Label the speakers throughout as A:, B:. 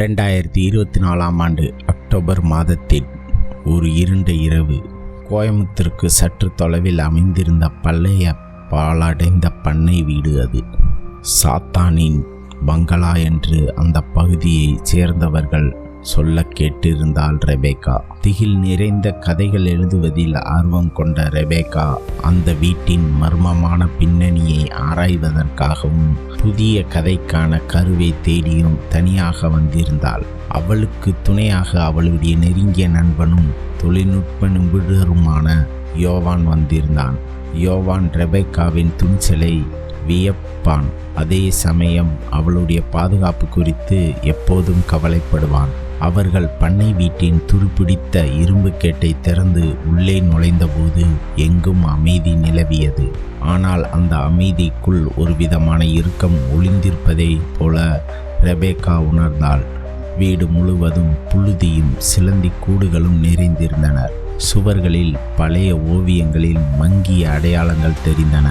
A: ரெண்டாயிரத்தி இருபத்தி நாலாம் ஆண்டு அக்டோபர் மாதத்தில் ஒரு இருண்ட இரவு கோயம்புத்தூருக்கு சற்று தொலைவில் அமைந்திருந்த பழைய பாழடைந்த பண்ணை வீடு அது. சாத்தானின் பங்களா என்று அந்த பகுதியைச் சேர்ந்தவர்கள் சொல்ல கேட்டிருந்தாள் ரெபேக்கா. திகில் நிறைந்த கதைகள் எழுதுவதில் ஆர்வம் கொண்ட ரெபேக்கா அந்த வீட்டின் மர்மமான பின்னணியை ஆராய்வதற்காகவும் புதிய கதைக்கான கருவை தேடியும் தனியாக வந்திருந்தாள். அவளுக்கு துணையாக அவளுடைய நெருங்கிய நண்பனும் தொழில்நுட்ப நிபுணருமான யோவான் வந்திருந்தான். யோவான் ரெபேக்காவின் துணிச்சலை வியப்பான். அதே சமயம் அவளுடைய பாதுகாப்பு குறித்து எப்போதும் கவலைப்படுவான். அவர்கள் பண்ணை வீட்டின் துருப்பிடித்த இரும்பு கேட்டை திறந்து உள்ளே நுழைந்தபோது எங்கும் அமைதி நிலவியது. ஆனால் அந்த அமைதிக்குள் ஒரு விதமான இறுக்கம் ஒளிந்திருப்பதை போல ரெபேக்கா உணர்ந்தாள். வீடு முழுவதும் புழுதியும் சிலந்தி கூடுகளும் நிறைந்திருந்தன. சுவர்களில் பழைய ஓவியங்களில் மங்கிய அடையாளங்கள் தெரிந்தன.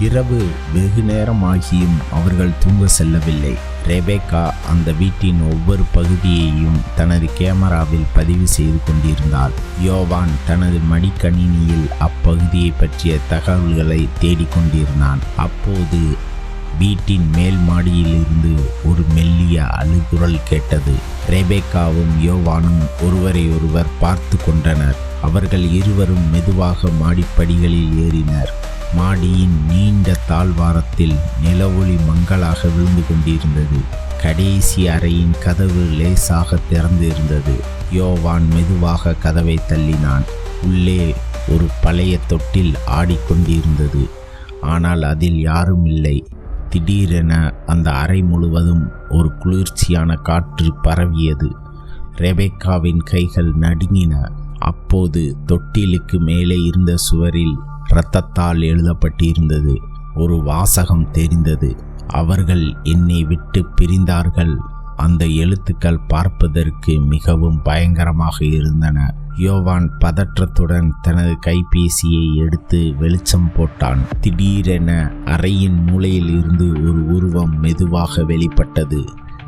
A: இரவு வெகு நேரமாகியும் அவர்கள் தூங்க செல்லவில்லை. ரெபேக்கா அந்த வீட்டின் ஒவ்வொரு பகுதியையும் தனது கேமராவில் பதிவு செய்து கொண்டிருந்தாள். யோவான் தனது மடிக்கணினியில் அப்பகுதியை பற்றிய தகவல்களை தேடிக்கொண்டிருந்தான் அப்போது வீட்டின் மேல் மாடியிலிருந்து ஒரு மெல்லிய அழுகுரல் கேட்டது. ரெபேக்காவும் யோவானும் ஒருவரை ஒருவர் பார்த்து கொண்டனர். அவர்கள் இருவரும் மெதுவாக மாடிப்படிகளில் ஏறினர். மாடியின் நீண்ட தாழ்வாரத்தில் நிலவொளி மங்களாக விழுந்து கொண்டிருந்தது. கடைசி அறையின் கதவு லேசாக திறந்து இருந்தது யோவான் மெதுவாக கதவை தள்ளினான். உள்ளே ஒரு பழைய தொட்டில் ஆடிக்கொண்டிருந்தது. ஆனால் அதில் யாரும் இல்லை. திடீரென அந்த அறை முழுவதும் ஒரு குளிர்ச்சியான காற்று பரவியது. ரெபேக்காவின் கைகள் நடுங்கின. அப்போது தொட்டிலுக்கு மேலே இருந்த சுவரில் இரத்தத்தால் எழுதப்பட்டிருந்தது. ஒரு வாசகம் தெரிந்தது. அவர்கள் என்னை விட்டு பிரிந்தார்கள். அந்த எழுத்துக்கள் பார்ப்பதற்கு மிகவும் பயங்கரமாக இருந்தன. யோவான் பதற்றத்துடன் தனது கைபேசியை எடுத்து வெளிச்சம் போட்டான். திடீரென அறையின் மூலையில் இருந்து ஒரு உருவம் மெதுவாக வெளிப்பட்டது.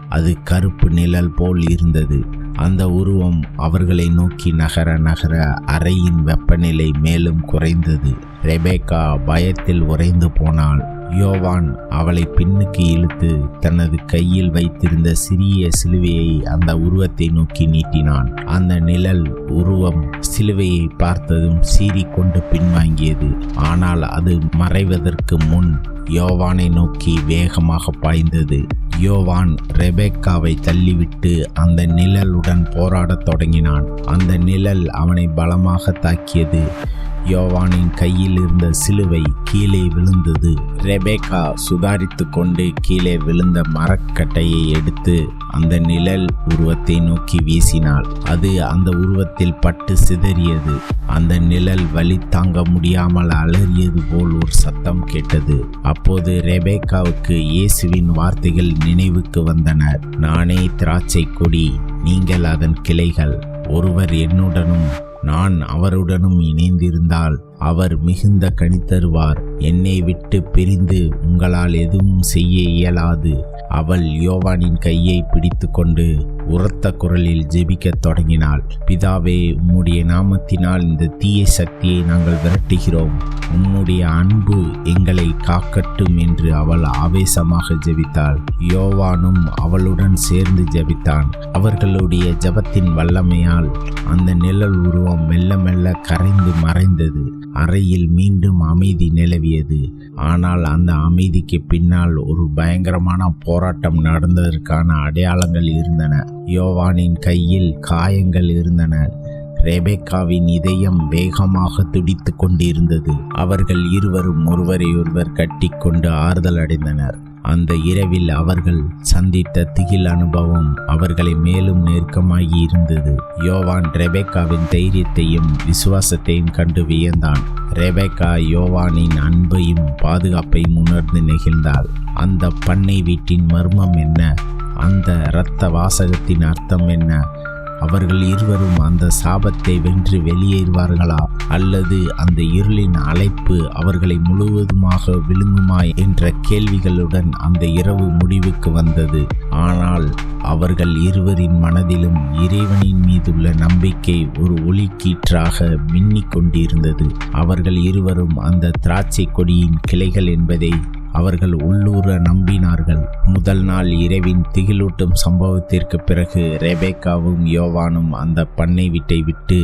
A: அது கருப்பு நிழல் போல் இருந்தது. அந்த உருவம் அவர்களை நோக்கி நகர நகர அறையின் வெப்பநிலை மேலும் குறைந்தது. ரெபேக்கா பயத்தில் உறைந்து போனாள். யோவான் அவளை பின்னுக்கு இழுத்து தனது கையில் வைத்திருந்த சிறிய சிலுவையை அந்த உருவத்தை நோக்கி நீட்டினான். அந்த நிழல் உருவம் சிலுவையை பார்த்ததும் சீறிக்கொண்டு பின்வாங்கியது. ஆனால் அது மறைவதற்கு முன் யோவானை நோக்கி வேகமாக பாய்ந்தது. யோவான் ரெபேக்காவை தள்ளிவிட்டு அந்த நிழலுடன் போராடத் தொடங்கினான். அந்த நிழல் அவனை பலமாக தாக்கியது. யோவானின் கையில் இருந்த சிலுவை கீழே விழுந்தது. ரெபேக்கா சுதாரித்து கொண்டு கீழே விழுந்த மரக்கட்டையை எடுத்து அந்த நிழல் உருவத்தை நோக்கி வீசினாள். அது அந்த உருவத்தில் பட்டு சிதறியது. அந்த நிழல் வலி தாங்க முடியாமல் அலறியது போல் ஒரு சத்தம் கேட்டது. அப்போது ரெபேக்காவுக்கு இயேசுவின் வார்த்தைகள் நினைவுக்கு வந்தன. நானே திராட்சை கொடி நீங்கள் அதன் கிளைகள். ஒருவர் என்னுடனும் நான் அவருடனும் இணைந்திருந்தால் அவர் மிகுந்த கனித்தருவார் என்னை விட்டு பிரிந்து உங்களால் எதுவும் செய்ய இயலாது. அவள் யோவானின் கையை பிடித்துக்கொண்டு உரத்த குரலில் ஜெபிக்கத் தொடங்கினாள். பிதாவே உம்முடைய நாமத்தினால் இந்த தீய சக்தியை நாங்கள் விரட்டுகிறோம். உம்முடைய அன்பு எங்களை காக்கட்டும் என்று அவள் ஆவேசமாக ஜெபித்தாள். யோவானும் அவளுடன் சேர்ந்து ஜெபித்தான். அவர்களுடைய ஜபத்தின் வல்லமையால் அந்த நிழல் உருவம் மெல்ல மெல்ல கரைந்து மறைந்தது. அறையில் மீண்டும் அமைதி நிலவியது. ஆனால் அந்த அமைதிக்கு பின்னால் ஒரு பயங்கரமான போராட்டம் நடந்ததற்கான அடையாளங்கள் இருந்தன. யோவானின் கையில் காயங்கள் இருந்தன. ரேபேக்காவின் இதயம் வேகமாக துடித்து கொண்டிருந்தது. அவர்கள் இருவரும் ஒருவரை ஒருவர் கட்டிக்கொண்டு ஆறுதல் அடைந்தனர். அந்த இரவில் அவர்கள் சந்தித்த திகில் அனுபவம் அவர்களை மேலும் நெருக்கமாகி இருந்தது. யோவான் ரெபேக்காவின் தைரியத்தையும் விசுவாசத்தையும் கண்டு வியந்தான். ரெபேக்கா யோவானின் அன்பையும் பாதுகாப்பையும் உணர்ந்து நெகிழ்ந்தாள். அந்த பண்ணை வீட்டின் மர்மம் என்ன? அந்த இரத்த வாசகத்தின் அர்த்தம் என்ன? அவர்கள் இருவரும் அந்த சாபத்தை வென்று வெளியேறுவார்களா? அல்லது அந்த இருளின் அழைப்பு அவர்களை முழுவதுமாக விழுங்குமா என்ற கேள்விகளுடன் அந்த இரவு முடிவுக்கு வந்தது. ஆனால் அவர்கள் இருவரின் மனதிலும் இறைவனின் மீதுள்ள நம்பிக்கை ஒரு ஒளிக்கீற்றாக மின்னிக் கொண்டிருந்தது அவர்கள் இருவரும் அந்த திராட்சை கொடியின் கிளைகள் என்பதை அவர்கள் உள்ளூர நம்பினார்கள். முதல் நாள் இரவின் திகிலூட்டும் சம்பவத்திற்கு பிறகு ரெபேக்காவும் யோவானும் அந்த பண்ணை வீட்டை விட்டு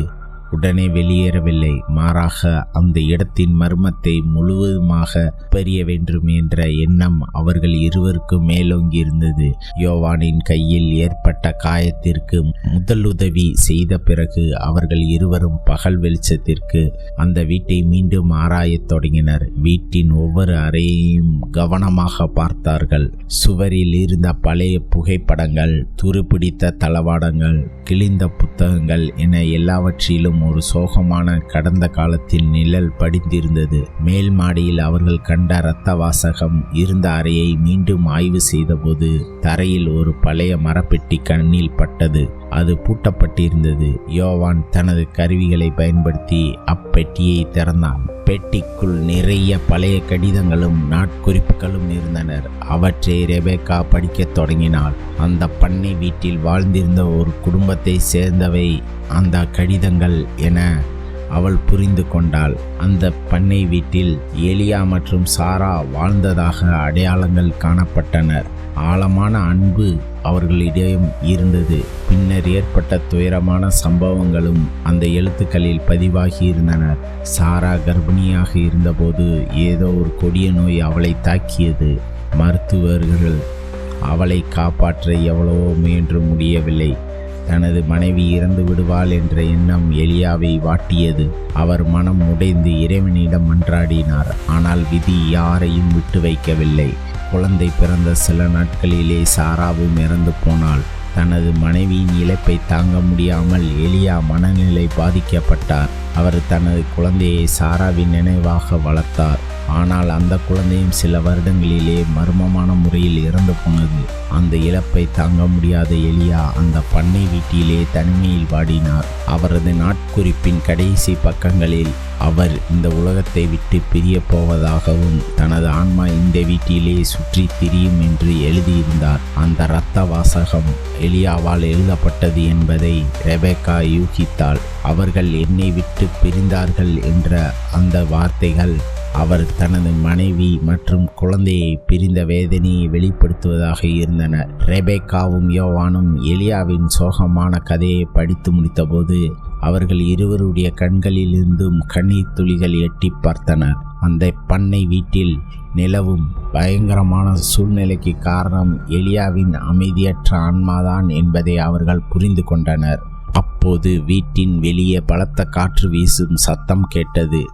A: உடனே வெளியேறவில்லை. மாறாக அந்த இடத்தின் மர்மத்தை முழுவதுமாக பெரிய வேண்டும் என்ற எண்ணம் அவர்கள் இருவருக்கும் மேலோங்கி இருந்தது யோவானின் கையில் ஏற்பட்ட காயத்திற்கு முதலுதவி செய்த பிறகு அவர்கள் இருவரும் பகல் வெளிச்சத்திற்கு அந்த வீட்டை மீண்டும் ஆராயத் தொடங்கினர். வீட்டின் ஒவ்வொரு அறையையும் கவனமாக பார்த்தார்கள். சுவரில் இருந்த பழைய புகைப்படங்கள் துருப்பிடித்த தளவாடங்கள் கிழிந்த புத்தகங்கள் என எல்லாவற்றிலும் ஒரு சோகமான கடந்த காலத்தில் நிழல் படிந்திருந்தது. மேல் மாடியில் அவர்கள் கண்ட இரத்த வாசகம் இருந்த அறையை மீண்டும் ஆய்வு செய்தபோது தரையில் ஒரு பழைய மரப்பெட்டி கண்ணில் பட்டது. அது பூட்டப்பட்டிருந்தது. யோவான் தனது கருவிகளை பயன்படுத்தி அப்பெட்டியை திறந்தான். பெட்டிக்குள் நிறைய பழைய கடிதங்களும் நாட்குறிப்புகளும் இருந்தனர். அவற்றை ரெபேக்கா படிக்கத் தொடங்கினாள். அந்த பண்ணை வீட்டில் வாழ்ந்திருந்த ஒரு குடும்பத்தை சேர்ந்தவை அந்த கடிதங்கள் என அவள் புரிந்து கொண்டாள். அந்த பண்ணை வீட்டில் எலியா மற்றும் சாரா வாழ்ந்ததாக அடையாளங்கள் காணப்பட்டனர். ஆழமான அன்பு அவர்களிடம் இருந்தது. பின்னர் ஏற்பட்ட துயரமான சம்பவங்களும் அந்த எழுத்துக்களில் பதிவாகி இருந்தனர் சாரா கர்ப்பிணியாக இருந்தபோது ஏதோ ஒரு கொடிய நோய் அவளை தாக்கியது. மருத்துவர்கள் அவளை காப்பாற்ற எவ்வளவோ முயன்று முடியவில்லை. தனது மனைவி இறந்து விடுவாள் என்ற எண்ணம் எலியாவை வாட்டியது. அவர் மனம் உடைந்து இறைவனிடம் மன்றாடினார். ஆனால் விதி யாரையும் விட்டு வைக்கவில்லை. குழந்தை பிறந்த சில நாட்களிலே சாராவும் இறந்து போனாள். தனது மனைவியின் இழப்பை தாங்க முடியாமல் எலியா மனநிலை பாதிக்கப்பட்டார். அவர் தனது குழந்தையை சாராவின் நினைவாக வளர்த்தார். ஆனால் அந்த குழந்தையும் சில வருடங்களிலே மர்மமான முறையில் இறந்து போனது. அந்த இழப்பை தாங்க முடியாத எலியா அந்த பண்ணை வீட்டிலே தனிமையில் வாடினார். அவரது நாட்குறிப்பின் கடைசி பக்கங்களில் அவர் இந்த உலகத்தை விட்டு பிரிய போவதாகவும் தனது ஆன்மா இந்த வீட்டிலே சுற்றி திரியும் என்று எழுதியிருந்தார். அந்த இரத்த வாசகம் எலியாவால் எழுதப்பட்டது என்பதை ரெபேக்கா யூகித்தாள். அவர்கள் என்னை விட்டு பிரிந்தார்கள் என்ற அந்த வார்த்தைகள் அவர் தனது மனைவி மற்றும் குழந்தையை பிரிந்த வேதனையை வெளிப்படுத்துவதாக இருந்தன. ரெபேக்காவும் யோவானும் எலியாவின் சோகமான கதையை படித்து முடித்தபோது அவர்கள் இருவருடைய கண்களிலிருந்தும் கண்ணீர் துளிகள் எட்டி பார்த்தனர். அந்த பண்ணை வீட்டில் நிலவும் பயங்கரமான சூழ்நிலைக்கு காரணம் எலியாவின் அமைதியற்ற ஆன்மாதான் என்பதை அவர்கள் புரிந்து கொண்டனர். அப்போது வீட்டின் வெளியே பலத்த காற்று வீசும் சத்தம் கேட்டது.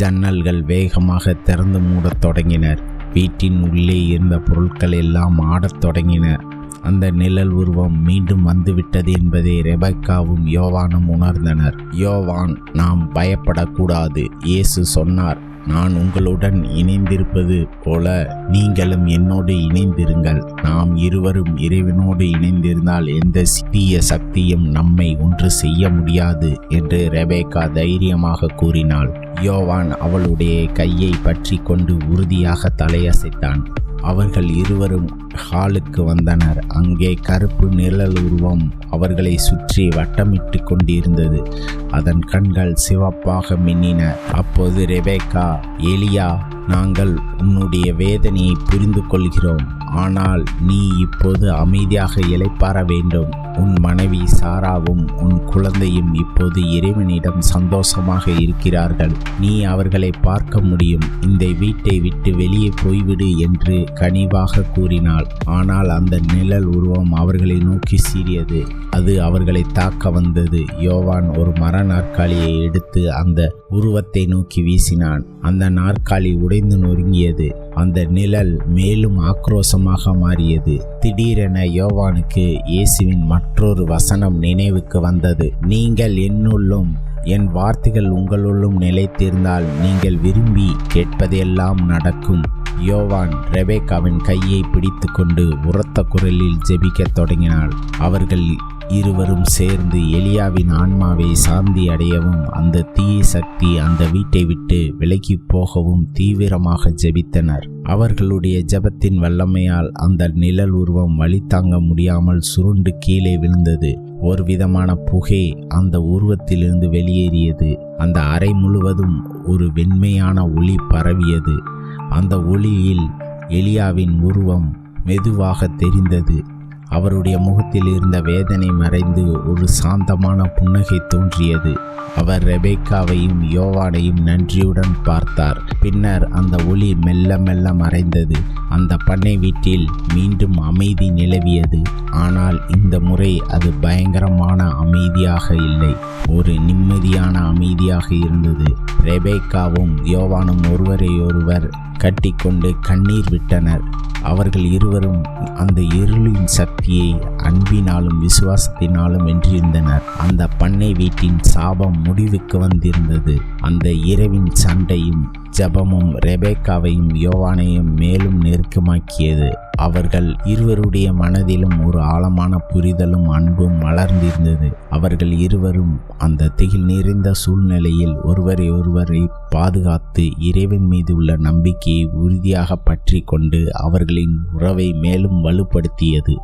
A: ஜன்னல்கள் வேகமாக திறந்து மூடத் தொடங்கினர். வீட்டின் உள்ளே இருந்த பொருட்கள் எல்லாம் ஆடத் தொடங்கின. அந்த நிழல் உருவம் மீண்டும் வந்துவிட்டது என்பதை ரெபக்காவும் யோவானும் உணர்ந்தனர். யோவான் நாம் பயப்படக்கூடாது. இயேசு சொன்னார் நான் உங்களுடன் இணைந்திருப்பது போல நீங்களும் என்னோடு இணைந்திருங்கள். நாம் இருவரும் இறைவனோடு இணைந்திருந்தால் எந்த சிறிய சக்தியும் நம்மை ஒன்று செய்ய முடியாது என்று ரெபேக்கா தைரியமாக கூறினாள். யோவான் அவளுடைய கையை பற்றி கொண்டு உறுதியாக தலையசைத்தான். அவர்கள் இருவரும் ஹாலுக்கு வந்தனர். அங்கே கருப்பு நிழல் உருவம் அவர்களை சுற்றி வட்டமிட்டு கொண்டிருந்தது. அதன் கண்கள் சிவப்பாக மின்னின. அப்போது ரெபேக்கா எலியா நாங்கள் உன்னுடைய வேதனையை புரிந்து கொள்கிறோம் ஆனால் நீ இப்போது அமைதியாக இளைப்பாற வேண்டும். உன் மனைவி சாராவும் உன் குழந்தையும் இப்போது இறைவனிடம் சந்தோஷமாக இருக்கிறார்கள். நீ அவர்களை பார்க்க முடியும். இந்த வீட்டை விட்டு வெளியே போய்விடு என்று கனிவாக கூறினாள் ஆனால் அந்த நிழல் உருவம் அவர்களை நோக்கி சீறியது. அது அவர்களை தாக்க வந்தது. யோவான் ஒரு மர நாற்காலியை எடுத்து அந்த உருவத்தை நோக்கி வீசினான். அந்த நாற்காலி உடைந்து நொறுங்கியது. அந்த நிழல் மேலும் ஆக்ரோஷமாக மாறியது. திடீரென யோவானுக்கு இயேசுவின் மற்றொரு வசனம் நினைவுக்கு வந்தது. நீங்கள் என்னுள்ளும் என் வார்த்தைகள் உங்களுள்ளும் நிலைத்திருந்தால் நீங்கள் விரும்பி கேட்பதெல்லாம் நடக்கும். யோவான் ரெபேக்காவின் கையை பிடித்துக்கொண்டு உரத்த குரலில் ஜெபிக்கத் தொடங்கினாள். அவர்கள் இருவரும் சேர்ந்து எலியாவின் ஆன்மாவை சாந்தி அடையவும் அந்த தீய சக்தி அந்த வீட்டை விட்டு விலகி போகவும் தீவிரமாக ஜெபித்தனர். அவர்களுடைய ஜெபத்தின் வல்லமையால் அந்த நிழல் உருவம் வழி தாங்க முடியாமல் சுருண்டு கீழே விழுந்தது. ஒரு விதமான புகை அந்த உருவத்திலிருந்து வெளியேறியது. அந்த அறை முழுவதும் ஒரு வெண்மையான ஒளி பரவியது. அந்த ஒளியில் எலியாவின் உருவம் மெதுவாக தெரிந்தது. அவருடைய முகத்தில் இருந்த வேதனை மறைந்து ஒரு சாந்தமான புன்னகை தோன்றியது. அவர் ரெபேக்காவையும் யோவானையும் நன்றியுடன் பார்த்தார். பின்னர் அந்த ஒளி மெல்ல மெல்ல மறைந்தது. அந்த பண்ணை வீட்டில் மீண்டும் அமைதி நிலவியது. ஆனால் இந்த முறை அது பயங்கரமான அமைதியாக இல்லை. ஒரு நிம்மதியான அமைதியாக இருந்தது. ரெபேக்காவும் யோவானும் ஒருவரையொருவர் கட்டிக்கொண்டு கண்ணீர் விட்டனர். அவர்கள் இருவரும் அந்த இருளின் சக்தியை அன்பினாலும் விசுவாசத்தினாலும் வென்றிருந்தனர். அந்த பண்ணை வீட்டின் சாபம் முடிவுக்கு வந்திருந்தது. அந்த இரவின் சண்டையும் ஜபமும் ரெபேக்காவையும் யோவானையும் மேலும் நெருக்கமாக்கியது. அவர்கள் இருவருடைய மனதிலும் ஒரு ஆழமான புரிதலும் அன்பும் மலர்ந்திருந்தது. அவர்கள் இருவரும் அந்த திகில் நிறைந்த சூழ்நிலையில் ஒருவரை ஒருவரை பாதுகாத்து இறைவன் மீது உள்ள நம்பிக்கையை உறுதியாக பற்றி கொண்டு அவர்களின் உறவை மேலும் வலுப்படுத்தியது.